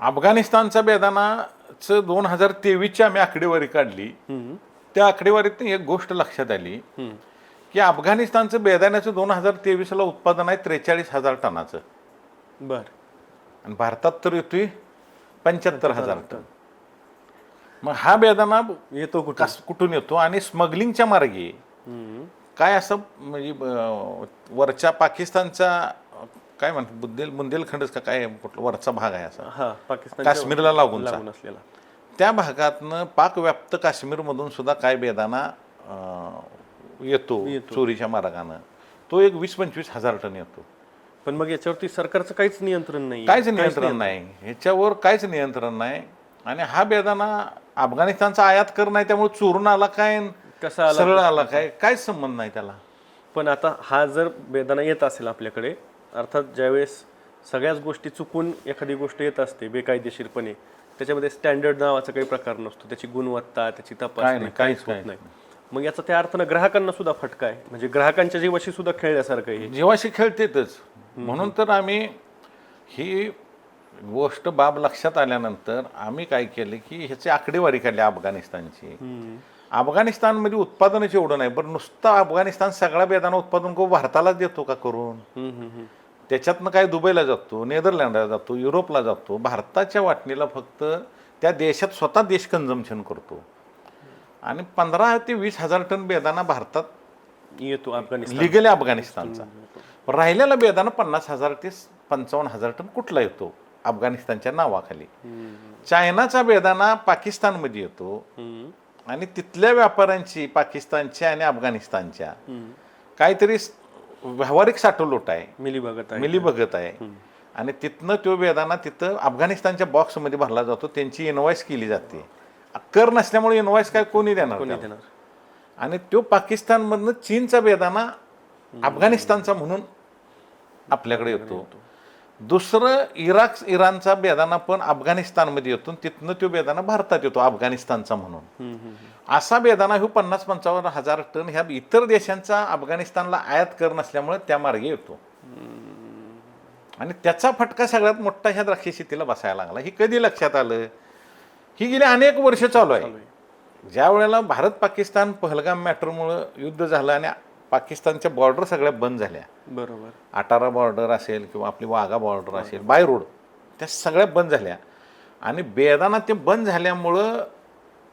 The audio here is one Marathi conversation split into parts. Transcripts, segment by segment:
अफगाणिस्तानचा बेदानाचं दोन हजार तेवीसची आम्ही आकडेवारी काढली. त्या आकडेवारीत एक गोष्ट लक्षात आली की अफगाणिस्तानचं बेदाण्याचं दोन हजार तेवीसला उत्पादन आहे त्रेचाळीस हजार टनाचं. बर. आणि भारतात तर येतोय पंच्याहत्तर हजार टन. मग हा बेदाना येतो कुठं कुठून येतो? आणि स्मगलिंगच्या मार्गे काय असं म्हणजे वरच्या पाकिस्तानचा काय म्हणतात बुंदेल बुंदेलखंडच का काय कुठला वरचा भाग आहे असा. हा पाकिस्तान काश्मीरला. लागून असलेला. त्या भागातनं पाकव्याप्त काश्मीरमधून सुद्धा काय बेदाना येतो चोरीच्या मार्गानं. तो एक वीस पंचवीस हजार टन येतो. पण मग याच्यावरती सरकारचं काहीच नियंत्रण नाही काहीच नियंत्रण नाही. ह्याच्यावर काहीच नियंत्रण नाही. आणि हा बेदाना अफगाणिस्तानचा आयात कर नाही त्यामुळे चोरून आला काय कसा सरळ आला काय? काहीच संबंध नाही त्याला. पण आता हा जर बेदाना येत असेल आपल्याकडे अर्थात ज्यावेळेस सगळ्याच गोष्टी चुकून एखादी गोष्ट येत असते बेकायदेशीरपणे त्याच्यामध्ये स्टँडर्ड नावाचा काही प्रकार नसतो. त्याची गुणवत्ता त्याची तपासणी नाही, काहीच होत नाही. मग याचा त्या अर्थानं ग्राहकांना सुद्धा फटका आहे. म्हणजे ग्राहकांच्या जीवाशी सुद्धा खेळल्यासारखं आहे. जीवाशी खेळतेतच. म्हणून तर आम्ही ही गोष्ट बाब लक्षात आल्यानंतर आम्ही काय केले की ह्याची आकडेवारी काढली अफगाणिस्तानची. अफगाणिस्तानमध्ये उत्पादनच एवढं नाही बरं नुसतं अफगाणिस्तान सगळा बेदाना उत्पादन करून भारतालाच देतो का करून. त्याच्यातनं काय दुबईला जातो नेदरलँडला जातो युरोपला जातो भारताच्या वाटणीला फक्त त्या देशात स्वतः देश कन्झम्शन करतो. आणि पंधरा ते वीस हजार टन बेदाना भारतात येतो अफगाणिस्तान. लिगली अफगाणिस्तानचा. राहिलेला बेदाना पन्नास हजार ते पंचावन्न हजार टन कुठला येतो? अफगाणिस्तानच्या नावाखाली. चायनाचा बेदाना पाकिस्तानमध्ये येतो. आणि तिथल्या व्यापाऱ्यांची पाकिस्तानच्या आणि अफगाणिस्तानच्या. काहीतरी व्यावहारिक साठवलोट आहे. मिली बघत आहे. मिली बघत आहे. आणि तिथनं तो बेदाना तिथं अफगाणिस्तानच्या बॉक्समध्ये भरला जातो. त्यांची इनवाईस केली जाते. कर नसल्यामुळे इनवाईस काय कोणी देणार कोणी? देणार? आणि तो पाकिस्तानमधनं चीनचा बेदाना अफगाणिस्तानचा म्हणून आपल्याकडे येतो. दुसरं इराक इराणचा बेदाना पण अफगाणिस्तानमध्ये येतो. तिथनं तो बेदाना भारतात येतो अफगाणिस्तानचा म्हणून. असा बेदाना ह्यो पन्नास पंचावन्न हजार टन ह्या इतर देशांचा अफगाणिस्तानला आयात कर नसल्यामुळे त्या मार्गे येतो. आणि त्याचा फटका सगळ्यात मोठा ह्या द्राक्ष शेतीला बसायला लागला. ही कधी लक्षात आलं? ही गेली अनेक वर्ष चालू आहे. ज्या वेळेला भारत पाकिस्तान पहलगाम मॅटरमुळं युद्ध झालं आणि पाकिस्तानच्या बॉर्डर सगळ्या बंद झाल्या. बरोबर. अटारा बॉर्डर असेल किंवा आपली वाघा बॉर्डर असेल बाय रोड त्या सगळ्या बंद झाल्या. आणि बेदाना ते बंद झाल्यामुळं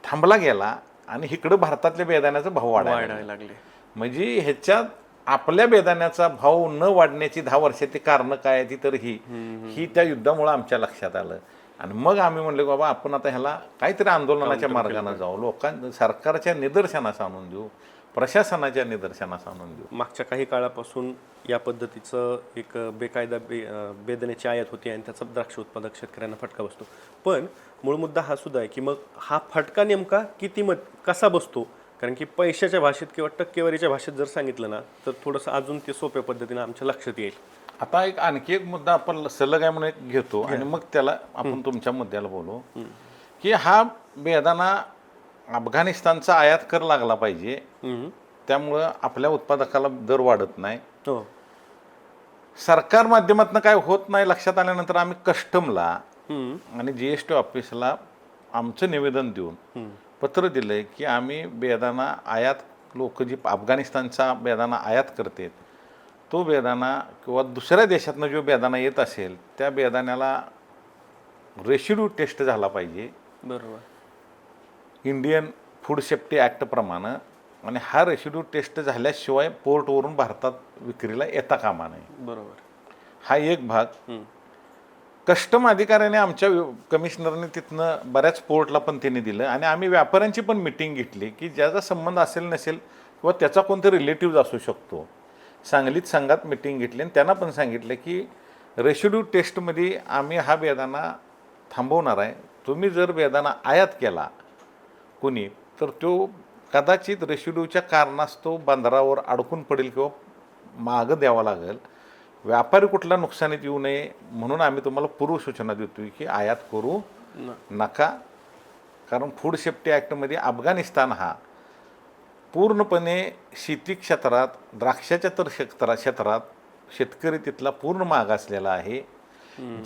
थांबला गेला आणि इकडं भारतातल्या बेदाण्याचा भाव वाढायला लागला. म्हणजे ह्याच्यात आपल्या बेदाण्याचा भाव न वाढण्याची दहा वर्षाची कारणं काय ती तर ही. ही त्या युद्धामुळे आमच्या लक्षात आलं. आणि मग आम्ही म्हणले बाबा आपण आता ह्याला काहीतरी आंदोलनाच्या मार्गाने जाऊ. लोकां सरकारच्या निदर्शनास आणून देऊ. प्रशासनाच्या निदर्शनास आणून देऊ. मागच्या काही काळापासून या पद्धतीचं एक बेकायदा बे अं, बेदण्याची आयात होती आणि त्याचा द्राक्ष उत्पादक शेतकऱ्यांना फटका बसतो. पण मूळ मुद्दा हा सुद्धा आहे की मग हा फटका नेमका किती मत कसा बसतो? कारण की पैशाच्या भाषेत किंवा टक्केवारीच्या भाषेत जर सांगितलं ना तर थोडंसं अजून ते सोप्या पद्धतीने आमच्या लक्षात येईल. आता एक आणखी एक मुद्दा आपण सलग आहे म्हणून एक घेतो आणि मग त्याला आपण तुमच्या मुद्द्याला बोलू. की हा बेदाना अफगाणिस्तानचा आयात कर लागला पाहिजे. त्यामुळं आपल्या उत्पादकाला दर वाढत नाही हो सरकार माध्यमातून काय होत नाही लक्षात आल्यानंतर आम्ही कस्टमला. आणि जी एस टी ऑफिसला आमचं निवेदन देऊन. पत्र दिलंय की आम्ही बेदाना आयात लोक जी अफगाणिस्तानचा बेदाना आयात करतात तो बेदाना किंवा दुसऱ्या देशातनं जो बेदाना येत असेल त्या बेदाण्याला रेशिड्यू टेस्ट झाला पाहिजे बरोबर इंडियन फूड सेफ्टी ॲक्टप्रमाणे आणि हा रेशिड्यू टेस्ट झाल्याशिवाय पोर्टवरून भारतात विक्रीला येता कामा नये. बरोबर. हा एक भाग. कस्टम अधिकाऱ्याने आमच्या कमिशनरने तिथनं बऱ्याच पोर्टला पण त्यांनी दिलं आणि आम्ही व्यापाऱ्यांची पण मिटिंग घेतली की ज्याचा संबंध असेल नसेल किंवा त्याचा कोणतरी रिलेटिव्ह असू शकतो. सांगलीत संघात मिटिंग घेतली आणि त्यांना पण सांगितलं की रेशिड्यू टेस्टमध्ये आम्ही हा बेदाना थांबवणार आहे. तुम्ही जर बेदाना आयात केला कुणी तर तो कदाचित रेशिड्यूच्या कारणास्तव बंदरावर अडकून पडेल किंवा मागं द्यावा लागेल. व्यापारी कुठल्या नुकसानीत येऊ नये म्हणून आम्ही तुम्हाला पूर्वसूचना देतोय की आयात करू नका. कारण फूड सेफ्टी ॲक्टमध्ये अफगाणिस्तान हा पूर्णपणे शेती क्षेत्रात द्राक्षाच्या तर क्षेत्रा क्षेत्रात शेतकरी तिथला पूर्ण मागासलेला आहे.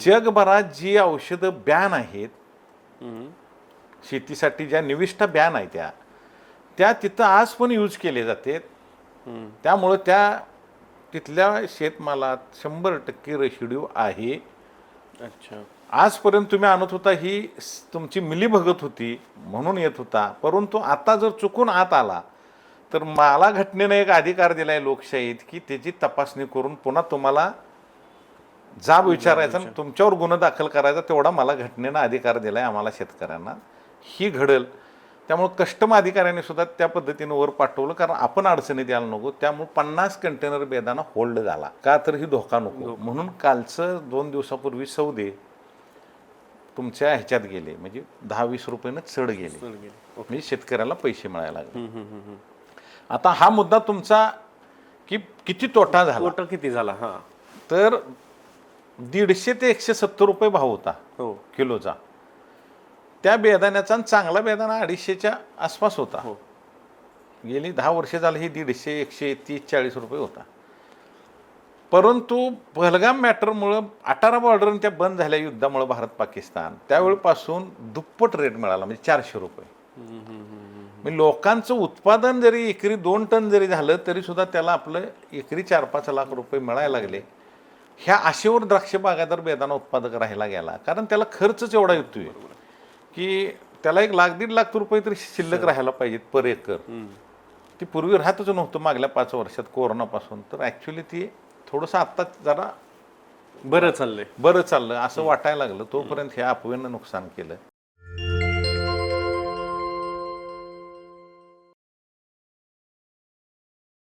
जगभरात जी औषधं बॅन आहेत. शेतीसाठी ज्या निविष्ठा बॅन आहे त्या त्या तिथं आज पण यूज केले जाते. त्यामुळं त्या तिथल्या शेतमालात शंभर टक्के रेशिड्यू आहे. अच्छा. आजपर्यंत तुम्ही आणत होता ही तुमची मिलीभगत होती म्हणून येत होता. परंतु आता जर चुकून आत आला तर मला घटनेनं एक अधिकार दिलाय लोकशाहीत की त्याची तपासणी करून पुन्हा तुम्हाला जाब विचारायचा आणि तुमच्यावर गुन्हा दाखल करायचा तेवढा मला घटनेनं अधिकार दिलाय आम्हाला शेतकऱ्यांना. ही घडल. त्यामुळे कस्टम अधिकाऱ्यांनी सुद्धा त्या पद्धतीनं वर पाठवलं कारण आपण अडचणीत यायला नको. त्यामुळे पन्नास कंटेनर बेदाना होल्ड झाला. का तर ही धोका नको. म्हणून कालचं दोन दिवसापूर्वी सौदे तुमच्या ह्याच्यात गेले. म्हणजे दहा वीस रुपयानं चढ गेले. म्हणजे शेतकऱ्याला पैसे मिळायला लागले. आता हा मुद्दा तुमचा की किती तोटा झाला? तोटा किती झाला? हा. तर दीडशे ते एकशे सत्तर रुपये भाव होता हो. किलोचा. त्या बेदाण्याचा चांगला बेदाणा अडीचशेच्या आसपास होता. हो. गेली दहा वर्ष झाली ही दीडशे एकशे तीस चाळीस रुपये होता. परंतु पहलगाम मॅटरमुळं अटारा बॉर्डर त्या बंद झाल्या युद्धामुळे भारत पाकिस्तान. त्यावेळेपासून दुप्पट रेट मिळाला म्हणजे चारशे रुपये. म्हणजे लोकांचं उत्पादन जरी एकरी दोन टन जरी झालं तरी सुद्धा त्याला आपलं एकरी चार पाच लाख रुपये मिळायला लागले. ह्या आशेवर द्राक्ष बागायदार बेदाना उत्पादक राहायला गेला. कारण त्याला खर्चच एवढा येतोय. की त्याला एक लाख दीड लाख रुपये तरी शिल्लक राहायला पाहिजेत पर एकर. ती पूर्वी राहतच नव्हतं मागल्या पाच वर्षात कोरोनापासून. तर ॲक्च्युली ती थोडंसं आत्ता जरा बरं चाललंय. बरं चाललं असं वाटायला लागलं. तोपर्यंत ह्या अफवेनं नुकसान केलं.